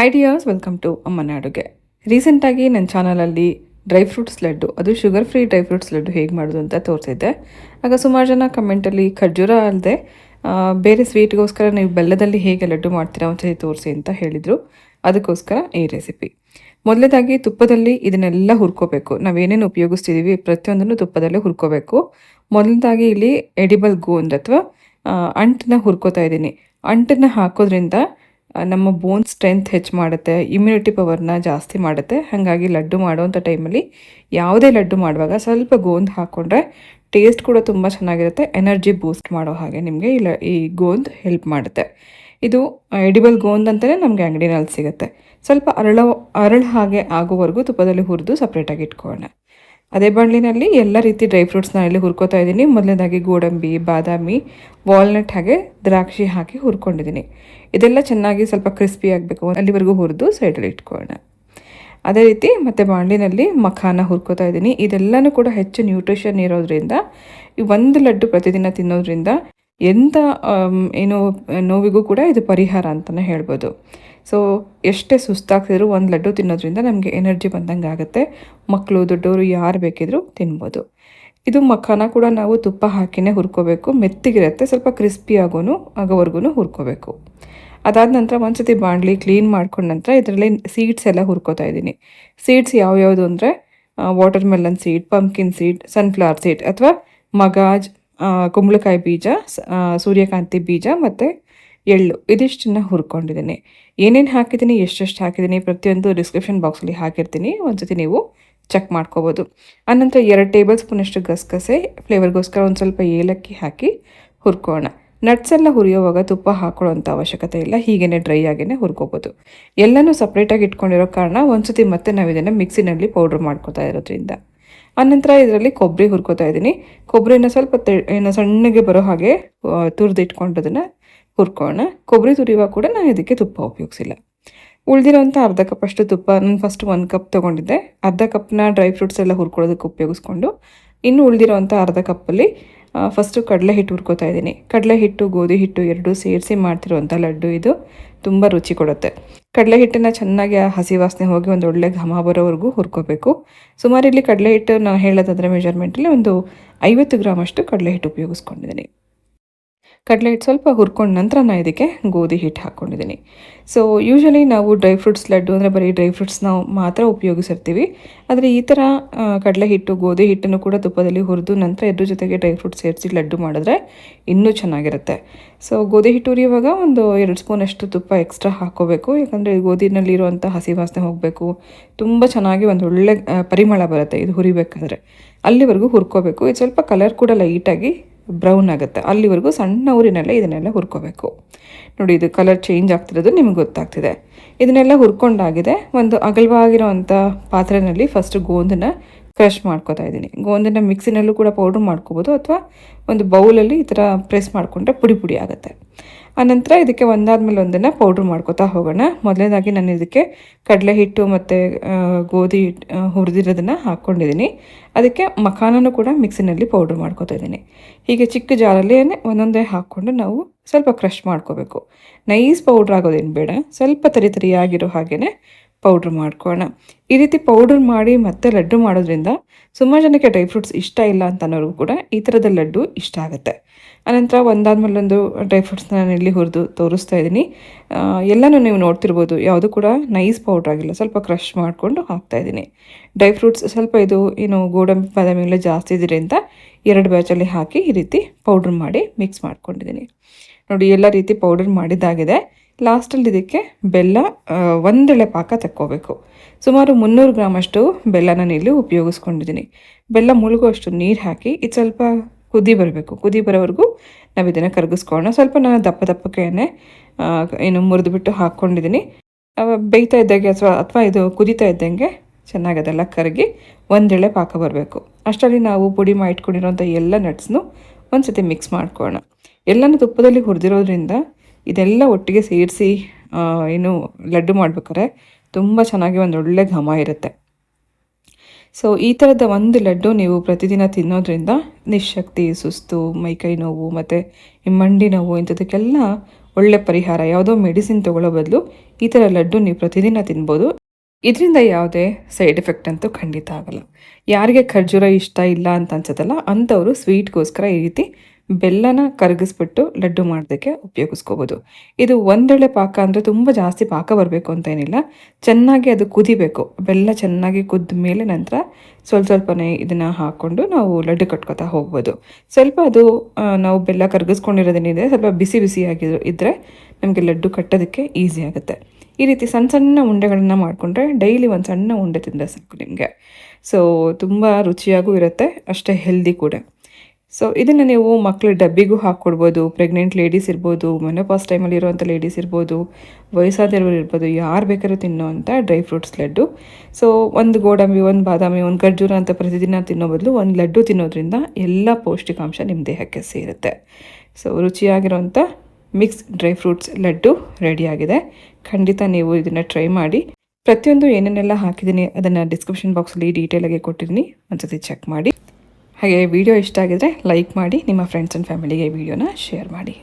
Hi dears welcome to ಅಮ್ಮನ ಅಡುಗೆ ರೀಸೆಂಟಾಗಿ ನನ್ನ ಚಾನಲಲ್ಲಿ ಡ್ರೈ ಫ್ರೂಟ್ಸ್ ಲಡ್ಡು, ಅದು sugar free dry fruits laddu ಹೇಗೆ ಮಾಡೋದು ಅಂತ ತೋರಿಸಿದ್ದೆ ಆಗ ಸುಮಾರು ಜನ ಕಮೆಂಟಲ್ಲಿ ಖರ್ಜೂರ ಅಲ್ಲದೆ ಬೇರೆ ಸ್ವೀಟ್ಗೋಸ್ಕರ ನೀವು ಬೆಲ್ಲದಲ್ಲಿ ಹೇಗೆ ಲಡ್ಡು ಮಾಡ್ತೀರಾ ಒಂದ್ಸರಿ ತೋರಿಸಿ ಅಂತ ಹೇಳಿದರು. ಅದಕ್ಕೋಸ್ಕರ ಈ ರೆಸಿಪಿ ಮೊದಲೇದಾಗಿ ತುಪ್ಪದಲ್ಲಿ ಇದನ್ನೆಲ್ಲ ಹುರ್ಕೋಬೇಕು. ನಾವೇನೇನು ಉಪಯೋಗಿಸ್ತಿದ್ದೀವಿ ಪ್ರತಿಯೊಂದನ್ನು ತುಪ್ಪದಲ್ಲೇ ಹುರ್ಕೋಬೇಕು. ಮೊದಲನೇದಾಗಿ ಇಲ್ಲಿ ಎಡಿಬಲ್ ಗೋಂದ್ ಅಥವಾ ಅಂಟನ್ನ ಹುರ್ಕೋತಾ ಇದ್ದೀನಿ. ಅಂಟನ್ನ ಹಾಕೋದ್ರಿಂದ ನಮ್ಮ ಬೋನ್ ಸ್ಟ್ರೆಂತ್ ಹೆಚ್ಚು ಮಾಡುತ್ತೆ ಇಮ್ಯುನಿಟಿ ಪವರ್ನ ಜಾಸ್ತಿ ಮಾಡುತ್ತೆ. ಹಾಗಾಗಿ ಲಡ್ಡು ಮಾಡುವಂಥ ಟೈಮಲ್ಲಿ ಯಾವುದೇ ಲಡ್ಡು ಮಾಡುವಾಗ ಸ್ವಲ್ಪ ಗೋಂದ್ ಹಾಕ್ಕೊಂಡ್ರೆ ಟೇಸ್ಟ್ ಕೂಡ ತುಂಬ ಚೆನ್ನಾಗಿರುತ್ತೆ ಎನರ್ಜಿ ಬೂಸ್ಟ್ ಮಾಡೋ ಹಾಗೆ ನಿಮಗೆ ಇಲ್ಲ ಈ ಗೋಂದ್ ಹೆಲ್ಪ್ ಮಾಡುತ್ತೆ. ಇದು ಎಡಿಬಲ್ ಗೋಂದ್ ಅಂತಲೇ ನಮಗೆ ಅಂಗಡಿನಲ್ಲಿ ಸಿಗುತ್ತೆ. ಸ್ವಲ್ಪ ಅರಳ, ಅರಳು ಹಾಗೆ ಆಗೋವರೆಗೂ ತುಪ್ಪದಲ್ಲಿ ಹುರಿದು ಸಪ್ರೇಟಾಗಿ ಇಟ್ಕೊಳ್ಳೋಣ. ಅದೇ ಬಾಣಲಿನಲ್ಲಿ ಎಲ್ಲ ರೀತಿ ಡ್ರೈ ಫ್ರೂಟ್ಸ್ನ ಇಲ್ಲಿ ಹುರ್ಕೋತಾ ಇದ್ದೀನಿ. ಮೊದಲನೇದಾಗಿ ಗೋಡಂಬಿ, ಬಾದಾಮಿ, ವಾಲ್ನಟ್ ಹಾಗೆ ದ್ರಾಕ್ಷಿ ಹಾಕಿ ಹುರ್ಕೊಂಡಿದ್ದೀನಿ. ಇದೆಲ್ಲ ಚೆನ್ನಾಗಿ ಸ್ವಲ್ಪ ಕ್ರಿಸ್ಪಿ ಆಗಬೇಕು. ಅಲ್ಲಿವರೆಗೂ ಹುರಿದು ಸೈಡಲ್ಲಿ ಇಟ್ಕೊಳ್ಳೋಣ. ಅದೇ ರೀತಿ ಮತ್ತು ಬಾಣಲಿನಲ್ಲಿ ಮಖಾನ ಹುರ್ಕೋತಾ ಇದ್ದೀನಿ. ಇದೆಲ್ಲನೂ ಕೂಡ ಹೆಚ್ಚು ನ್ಯೂಟ್ರಿಷನ್ ಇರೋದ್ರಿಂದ, ಈ ಒಂದು ಲಡ್ಡು ಪ್ರತಿದಿನ ತಿನ್ನೋದ್ರಿಂದ ಎಂಥ ಏನು ನೋವಿಗೂ ಕೂಡ ಇದು ಪರಿಹಾರ ಅಂತಲೇ ಹೇಳ್ಬೋದು. ಸೊ ಎಷ್ಟೇ ಸುಸ್ತಾಗ್ತಿದ್ರು ಒಂದು ಲಡ್ಡು ತಿನ್ನೋದ್ರಿಂದ ನಮಗೆ ಎನರ್ಜಿ ಬಂದಂಗೆ ಆಗುತ್ತೆ. ಮಕ್ಕಳು ದೊಡ್ಡವರು ಯಾರು ಬೇಕಿದ್ರೂ ತಿನ್ಬೋದು. ಇದು ಮಖಾನ ಕೂಡ ನಾವು ತುಪ್ಪ ಹಾಕಿನೇ ಹುರ್ಕೋಬೇಕು. ಮೆತ್ತಿಗಿರುತ್ತೆ, ಸ್ವಲ್ಪ ಕ್ರಿಸ್ಪಿ ಆಗೋನು ಆಗೋವರೆಗೂ ಹುರ್ಕೋಬೇಕು. ಅದಾದ ನಂತರ ಒಂದ್ಸತಿ ಬಾಣಲಿ ಕ್ಲೀನ್ ಮಾಡ್ಕೊಂಡ ನಂತರ ಇದರಲ್ಲಿ ಸೀಡ್ಸ್ ಎಲ್ಲ ಹುರ್ಕೋತಾ ಇದ್ದೀನಿ. ಸೀಡ್ಸ್ ಯಾವ್ಯಾವುದು ಅಂದರೆ watermelon seed pumpkin seed sunflower seed ಅಥವಾ ಮಗಾಜ್ ಕುಂಬಳಕಾಯಿ ಬೀಜ ಸೂರ್ಯಕಾಂತಿ ಬೀಜ ಮತ್ತು ಎಳ್ಳು ಇದಿಷ್ಟನ್ನು ಹುರ್ಕೊಂಡಿದ್ದೀನಿ. ಏನೇನು ಹಾಕಿದ್ದೀನಿ, ಎಷ್ಟೆಷ್ಟು ಹಾಕಿದ್ದೀನಿ, ಪ್ರತಿಯೊಂದು ಡಿಸ್ಕ್ರಿಪ್ಷನ್ ಬಾಕ್ಸಲ್ಲಿ ಹಾಕಿರ್ತೀನಿ. ಒಂದ್ಸತಿ ನೀವು ಚೆಕ್ ಮಾಡ್ಕೋಬೋದು. ಆನಂತರ ಎರಡು ಟೇಬಲ್ ಸ್ಪೂನಷ್ಟು ಗಸಗಸೆ ಫ್ಲೇವರ್ಗೋಸ್ಕರ ಒಂದು ಸ್ವಲ್ಪ ಏಲಕ್ಕಿ ಹಾಕಿ ಹುರ್ಕೋಣ ನಟ್ಸ್ ಎಲ್ಲ ಹುರಿಯೋವಾಗ ತುಪ್ಪ ಹಾಕೊಳ್ಳೋಂಥ ಅವಶ್ಯಕತೆ ಇಲ್ಲ, ಹೀಗೇನೆ ಡ್ರೈ ಆಗಿನೇ ಹುರ್ಕೋಬೋದು. ಎಲ್ಲನೂ ಸಪ್ರೇಟಾಗಿ ಇಟ್ಕೊಂಡಿರೋ ಕಾರಣ ಒಂದ್ಸತಿ ಮತ್ತೆ ನಾವು ಇದನ್ನು ಮಿಕ್ಸಿನಲ್ಲಿ ಪೌಡ್ರ್ ಮಾಡ್ಕೋತಾ ಇರೋದ್ರಿಂದ. ಆನಂತರ ಇದರಲ್ಲಿ ಕೊಬ್ಬರಿ ಹುರ್ಕೋತಾ ಇದ್ದೀನಿ. ಕೊಬ್ಬರಿನ ಸ್ವಲ್ಪ ತೆ ಏನು ಸಣ್ಣಗೆ ಬರೋ ಹಾಗೆ ತುರಿದು ಇಟ್ಕೊಂಡದನ್ನು ಹುರ್ಕೊಳ್ಳೋಣ ಕೊಬ್ಬರಿ ತುರಿಯುವಾಗ ಕೂಡ ನಾನು ಇದಕ್ಕೆ ತುಪ್ಪ ಉಪಯೋಗಿಸಿಲ್ಲ. ಉಳಿದಿರೋಂಥ ಅರ್ಧ ಕಪ್ ಅಷ್ಟು ತುಪ್ಪ, ನಾನು ಫಸ್ಟ್ ಒಂದು ಕಪ್ ತೊಗೊಂಡಿದ್ದೆ. ಅರ್ಧ ಕಪ್ನ ಡ್ರೈ ಫ್ರೂಟ್ಸ್ ಎಲ್ಲ ಹುರ್ಕೊಳ್ಳೋದಕ್ಕೆ ಉಪಯೋಗಿಸ್ಕೊಂಡು, ಇನ್ನು ಉಳಿದಿರೋಂಥ ಅರ್ಧ ಕಪ್ಪಲ್ಲಿ ಫಸ್ಟು ಕಡಲೆ ಹಿಟ್ಟು ಹುರ್ಕೋತಾ ಇದ್ದೀನಿ. ಕಡಲೆ ಹಿಟ್ಟು, ಗೋಧಿ ಹಿಟ್ಟು ಎರಡೂ ಸೇರಿಸಿ ಮಾಡ್ತಿರುವಂಥ ಲಡ್ಡು ಇದು. ತುಂಬ ರುಚಿ ಕೊಡುತ್ತೆ. ಕಡಲೆ ಹಿಟ್ಟನ್ನು ಚೆನ್ನಾಗಿ ಹಸಿ ವಾಸನೆ ಹೋಗಿ ಒಂದು ಒಳ್ಳೆ ಘಮ ಬರೋವರೆಗೂ ಹುರ್ಕೋಬೇಕು. ಸುಮಾರು ಇಲ್ಲಿ ಕಡಲೆ ಹಿಟ್ಟು ನಾನು ಹೇಳೋದಾದ್ರೆ ಮೆಜರ್ಮೆಂಟಲ್ಲಿ ಒಂದು ಐವತ್ತು ಗ್ರಾಮ್ ಅಷ್ಟು ಕಡಲೆ ಹಿಟ್ಟು ಉಪಯೋಗಿಸ್ಕೊಂಡಿದ್ದೀನಿ. ಕಡಲೆ ಹಿಟ್ಟು ಸ್ವಲ್ಪ ಹುರ್ಕೊಂಡ ನಂತರ ನಾನು ಇದಕ್ಕೆ ಗೋಧಿ ಹಿಟ್ಟು ಹಾಕ್ಕೊಂಡಿದ್ದೀನಿ ಸೊ ಯೂಶಲಿ ನಾವು ಡ್ರೈ ಫ್ರೂಟ್ಸ್ ಲಡ್ಡು ಅಂದರೆ ಬರೀ ಡ್ರೈ ಫ್ರೂಟ್ಸ್ ನಾವು ಮಾತ್ರ ಉಪಯೋಗಿಸಿರ್ತೀವಿ. ಆದರೆ ಈ ಥರ ಕಡಲೆ ಹಿಟ್ಟು, ಗೋಧಿ ಹಿಟ್ಟನ್ನು ಕೂಡ ತುಪ್ಪದಲ್ಲಿ ಹುರಿದು ನಂತರ ಎದ್ರ ಜೊತೆಗೆ ಡ್ರೈ ಫ್ರೂಟ್ಸ್ ಸೇರಿಸಿ ಲಡ್ಡು ಮಾಡಿದ್ರೆ ಇನ್ನೂ ಚೆನ್ನಾಗಿರುತ್ತೆ. ಸೊ ಗೋಧಿ ಹಿಟ್ಟು ಹುರಿಯುವಾಗ ಒಂದು ಎರಡು ಸ್ಪೂನಷ್ಟು ತುಪ್ಪ ಎಕ್ಸ್ಟ್ರಾ ಹಾಕೋಬೇಕು ಯಾಕಂದರೆ ಗೋಧಿನಲ್ಲಿರುವಂಥ ಹಸಿ ವಾಸನೆ ಹೋಗಬೇಕು. ತುಂಬ ಚೆನ್ನಾಗಿ ಒಂದು ಒಳ್ಳೆ ಪರಿಮಳ ಬರುತ್ತೆ ಇದು ಹುರಿಬೇಕಾದ್ರೆ. ಅಲ್ಲಿವರೆಗೂ ಹುರ್ಕೋಬೇಕು. ಇದು ಸ್ವಲ್ಪ ಕಲರ್ ಕೂಡ ಲೈಟಾಗಿ ಬ್ರೌನ್ ಆಗುತ್ತೆ. ಅಲ್ಲಿವರೆಗೂ ಸಣ್ಣ ಊರಿನಲ್ಲೇ ಇದನ್ನೆಲ್ಲ ಹುರ್ಕೋಬೇಕು. ನೋಡಿ, ಇದು ಕಲರ್ ಚೇಂಜ್ ಆಗ್ತಿರೋದು ನಿಮ್ಗೆ ಗೊತ್ತಾಗ್ತಿದೆ. ಇದನ್ನೆಲ್ಲ ಹುರ್ಕೊಂಡಾಗಿದೆ. ಒಂದು ಅಗಲವಾಗಿರೋವಂಥ ಪಾತ್ರೆಯಲ್ಲಿ ಫಸ್ಟ್ ಗೋಂದನ್ನ ಕ್ರಷ್ ಮಾಡ್ಕೋತಾ ಇದ್ದೀನಿ. ಗೋಂದನ್ನ ಮಿಕ್ಸಿನಲ್ಲೂ ಕೂಡ ಪೌಡ್ರ್ ಮಾಡ್ಕೋಬೋದು, ಅಥವಾ ಒಂದು ಬೌಲಲ್ಲಿ ಈ ಥರ ಪ್ರೆಸ್ ಮಾಡಿಕೊಂಡ್ರೆ ಪುಡಿ ಪುಡಿ ಆಗುತ್ತೆ. ಆನಂತರ ಇದಕ್ಕೆ ಒಂದಾದ್ಮೇಲೆ ಒಂದನ್ನು ಪೌಡ್ರ್ ಮಾಡ್ಕೋತಾ ಹೋಗೋಣ. ಮೊದಲನೇದಾಗಿ ನಾನು ಇದಕ್ಕೆ ಕಡಲೆ ಹಿಟ್ಟು ಮತ್ತು ಗೋಧಿ ಹುರಿದಿರೋದನ್ನು ಹಾಕ್ಕೊಂಡಿದ್ದೀನಿ. ಅದಕ್ಕೆ ಮಖಾನನೂ ಕೂಡ ಮಿಕ್ಸಿನಲ್ಲಿ ಪೌಡ್ರ್ ಮಾಡ್ಕೋತಾ ಇದ್ದೀನಿ. ಹೀಗೆ ಚಿಕ್ಕ ಜಾರಲ್ಲಿ ಒಂದೊಂದೇ ಹಾಕ್ಕೊಂಡು ನಾವು ಸ್ವಲ್ಪ ಕ್ರಷ್ ಮಾಡ್ಕೋಬೇಕು. ನೈಸ್ ಪೌಡ್ರ್ ಆಗೋದೇನು ಬೇಡ. ಸ್ವಲ್ಪ ತರಿ ತರಿಯಾಗಿರೋ ಹಾಗೆಯೇ ಪೌಡ್ರ್ ಮಾಡ್ಕೋಣ ಈ ರೀತಿ ಪೌಡ್ರ್ ಮಾಡಿ ಮತ್ತೆ ಲಡ್ಡು ಮಾಡೋದ್ರಿಂದ ಸುಮಾರು ಜನಕ್ಕೆ ಡ್ರೈ ಫ್ರೂಟ್ಸ್ ಇಷ್ಟ ಇಲ್ಲ ಅಂತ ಅನ್ನೋರಿಗೂ ಕೂಡ ಈ ಥರದ ಲಡ್ಡು ಇಷ್ಟ ಆಗುತ್ತೆ. ಅನಂತರ ಒಂದಾದ್ಮೇಲೊಂದು ಡ್ರೈ ಫ್ರೂಟ್ಸ್ನ ನಾನು ಇಲ್ಲಿ ಹುರಿದು ತೋರಿಸ್ತಾ ಇದ್ದೀನಿ. ಎಲ್ಲನೂ ನೀವು ನೋಡ್ತಿರ್ಬೋದು. ಯಾವುದು ಕೂಡ ನೈಸ್ ಪೌಡ್ರ್ ಆಗಿಲ್ಲ. ಸ್ವಲ್ಪ ಕ್ರಷ್ ಮಾಡಿಕೊಂಡು ಹಾಕ್ತಾ ಇದ್ದೀನಿ. ಡ್ರೈ ಫ್ರೂಟ್ಸ್ ಸ್ವಲ್ಪ ಇದು, ಏನು ಗೋಡಂಬಿ, ಬಾದಾಮಿ ಎಲ್ಲ ಜಾಸ್ತಿ ಅಂತ ಎರಡು ಬ್ಯಾಚಲ್ಲಿ ಹಾಕಿ ಈ ರೀತಿ ಪೌಡ್ರ್ ಮಾಡಿ ಮಿಕ್ಸ್ ಮಾಡ್ಕೊಂಡಿದ್ದೀನಿ. ನೋಡಿ, ಎಲ್ಲ ರೀತಿ ಪೌಡರ್ ಮಾಡಿದ್ದಾಗಿದೆ. ಲಾಸ್ಟಲ್ಲಿ ಇದಕ್ಕೆ ಬೆಲ್ಲ ಒಂದೆಳೆ ಪಾಕ ತಕ್ಕೋಬೇಕು. ಸುಮಾರು ಮುನ್ನೂರು ಗ್ರಾಮಷ್ಟು ಬೆಲ್ಲನ ಇಲ್ಲಿ ಉಪಯೋಗಿಸ್ಕೊಂಡಿದ್ದೀನಿ. ಬೆಲ್ಲ ಮುಳುಗುವಷ್ಟು ನೀರು ಹಾಕಿ ಇದು ಸ್ವಲ್ಪ ಕುದಿ ಬರಬೇಕು. ಕುದಿ ಬರೋವರೆಗೂ ನಾವು ಇದನ್ನು ಕರಗಿಸ್ಕೊಳ್ಳೋಣ. ಸ್ವಲ್ಪ ನಾನು ದಪ್ಪ ದಪ್ಪಕ್ಕೆ ಏನು ಮುರಿದುಬಿಟ್ಟು ಹಾಕ್ಕೊಂಡಿದ್ದೀನಿ. ಬೇಯ್ತಾ ಇದ್ದಾಗೆ ಅಥವಾ ಅಥವಾ ಇದು ಕುದೀತಾ ಇದ್ದಂಗೆ ಚೆನ್ನಾಗಿ ಅದೆಲ್ಲ ಕರಗಿ ಒಂದೆಳೆ ಪಾಕ ಬರಬೇಕು. ಅಷ್ಟರಲ್ಲಿ ನಾವು ಪುಡಿ ಮಾಡಿ ಇಟ್ಕೊಂಡಿರೋಂಥ ಎಲ್ಲ ನಟ್ಸ್ನು ಒಂದ್ಸತಿ ಮಿಕ್ಸ್ ಮಾಡ್ಕೊಳ್ಳೋಣ. ಎಲ್ಲನೂ ತುಪ್ಪದಲ್ಲಿ ಹುರಿದಿರೋದ್ರಿಂದ ಇದೆಲ್ಲ ಒಟ್ಟಿಗೆ ಸೇರಿಸಿ ಏನು ಲಡ್ಡು ಮಾಡ್ಬೇಕಾದ್ರೆ ತುಂಬ ಚೆನ್ನಾಗಿ ಒಂದು ಒಳ್ಳೆ ಘಮ ಇರುತ್ತೆ. ಸೊ ಈ ಥರದ ಒಂದು ಲಡ್ಡು ನೀವು ಪ್ರತಿದಿನ ತಿನ್ನೋದ್ರಿಂದ ನಿಶಕ್ತಿ, ಸುಸ್ತು ಮೈಕೈ ನೋವು ಮತ್ತು ಈ ಮಂಡಿ ನೋವು ಇಂಥದಕ್ಕೆಲ್ಲ ಒಳ್ಳೆ ಪರಿಹಾರ. ಯಾವುದೋ ಮೆಡಿಸಿನ್ ತಗೊಳ್ಳೋ ಬದಲು ಈ ಥರ ಲಡ್ಡು ನೀವು ಪ್ರತಿದಿನ ತಿನ್ಬೋದು. ಇದರಿಂದ ಯಾವುದೇ ಸೈಡ್ ಎಫೆಕ್ಟ್ ಅಂತೂ ಖಂಡಿತ ಆಗಲ್ಲ. ಯಾರಿಗೆ ಖರ್ಜೂರ ಇಷ್ಟ ಇಲ್ಲ ಅಂತ ಅನ್ಸುತ್ತಲ್ಲ ಅಂಥವರು ಸ್ವೀಟ್ಗೋಸ್ಕರ ಈ ರೀತಿ ಬೆಲ್ಲನ ಕರಗಿಸ್ಬಿಟ್ಟು ಲಡ್ಡು ಮಾಡೋದಕ್ಕೆ ಉಪಯೋಗಿಸ್ಕೋಬೋದು. ಇದು ಒಂದೆಳೆ ಪಾಕ ಅಂದರೆ ತುಂಬ ಜಾಸ್ತಿ ಪಾಕ ಬರಬೇಕು ಅಂತ ಏನಿಲ್ಲ. ಚೆನ್ನಾಗಿ ಅದು ಕುದಿಬೇಕು. ಬೆಲ್ಲ ಚೆನ್ನಾಗಿ ಕುದ್ದ ಮೇಲೆ ನಂತರ ಸ್ವಲ್ಪ ಸ್ವಲ್ಪನೇ ಇದನ್ನು ಹಾಕ್ಕೊಂಡು ನಾವು ಲಡ್ಡು ಕಟ್ಕೋತಾ ಹೋಗ್ಬೋದು. ಸ್ವಲ್ಪ ಅದು ನಾವು ಬೆಲ್ಲ ಕರಗಿಸ್ಕೊಂಡಿರೋದೇನಿದೆ ಸ್ವಲ್ಪ ಬಿಸಿ ಬಿಸಿಯಾಗಿ ಇದ್ದರೆ ನಮಗೆ ಲಡ್ಡು ಕಟ್ಟೋದಕ್ಕೆ ಈಸಿ ಆಗುತ್ತೆ. ಈ ರೀತಿ ಸಣ್ಣ ಸಣ್ಣ ಉಂಡೆಗಳನ್ನು ಮಾಡಿಕೊಂಡ್ರೆ ಡೈಲಿ ಒಂದು ಸಣ್ಣ ಉಂಡೆ ತಿಂದರೆ ಸಾಕು ನಿಮಗೆ. ಸೊ ತುಂಬ ರುಚಿಯಾಗೂ ಇರುತ್ತೆ, ಅಷ್ಟೇ ಹೆಲ್ದಿ ಕೂಡ. ಸೊ ಇದನ್ನು ನೀವು ಮಕ್ಕಳ ಡಬ್ಬಿಗೂ ಹಾಕ್ಕೊಡ್ಬೋದು ಪ್ರೆಗ್ನೆಂಟ್ ಲೇಡೀಸ್ ಇರ್ಬೋದು ಮೆನೋಪಾಸ್ ಟೈಮಲ್ಲಿ ಇರುವಂಥ ಲೇಡೀಸ್ ಇರ್ಬೋದು, ವಯಸ್ಸಾದವರು ಇರ್ಬೋದು, ಯಾರು ಬೇಕಾದ್ರೂ ತಿನ್ನೋವಂಥ ಡ್ರೈ ಫ್ರೂಟ್ಸ್ ಲಡ್ಡು. ಸೊ ಒಂದು ಗೋಡಂಬಿ, ಒಂದು ಬಾದಾಮಿ, ಒಂದು ಖರ್ಜೂರ ಅಂತ ಪ್ರತಿದಿನ ತಿನ್ನೋ ಬದಲು ಒಂದು ಲಡ್ಡು ತಿನ್ನೋದ್ರಿಂದ ಎಲ್ಲ ಪೌಷ್ಟಿಕಾಂಶ ನಿಮ್ಮ ದೇಹಕ್ಕೆ ಸೇರುತ್ತೆ. ಸೊ ರುಚಿಯಾಗಿರೋಂಥ ಮಿಕ್ಸ್ ಡ್ರೈ ಫ್ರೂಟ್ಸ್ ಲಡ್ಡು ರೆಡಿಯಾಗಿದೆ ಖಂಡಿತ ನೀವು ಇದನ್ನು ಟ್ರೈ ಮಾಡಿ. ಪ್ರತಿಯೊಂದು ಏನೇನೆಲ್ಲ ಹಾಕಿದ್ದೀನಿ ಅದನ್ನು ಡಿಸ್ಕ್ರಿಪ್ಷನ್ ಬಾಕ್ಸಲ್ಲಿ ಡೀಟೇಲಾಗಿ ಕೊಟ್ಟಿದ್ದೀನಿ. ಒಂದ್ಸತಿ ಚೆಕ್ ಮಾಡಿ. ಹಾಗೆ ವಿಡಿಯೋ ಇಷ್ಟ ಆಗಿದ್ರೆ ಲೈಕ್ ಮಾಡಿ ನಿಮ್ಮ ಫ್ರೆಂಡ್ಸ್ ಆ್ಯಂಡ್ ಫ್ಯಾಮಿಲಿಗೆ ವಿಡಿಯೋನ ಶೇರ್ ಮಾಡಿ.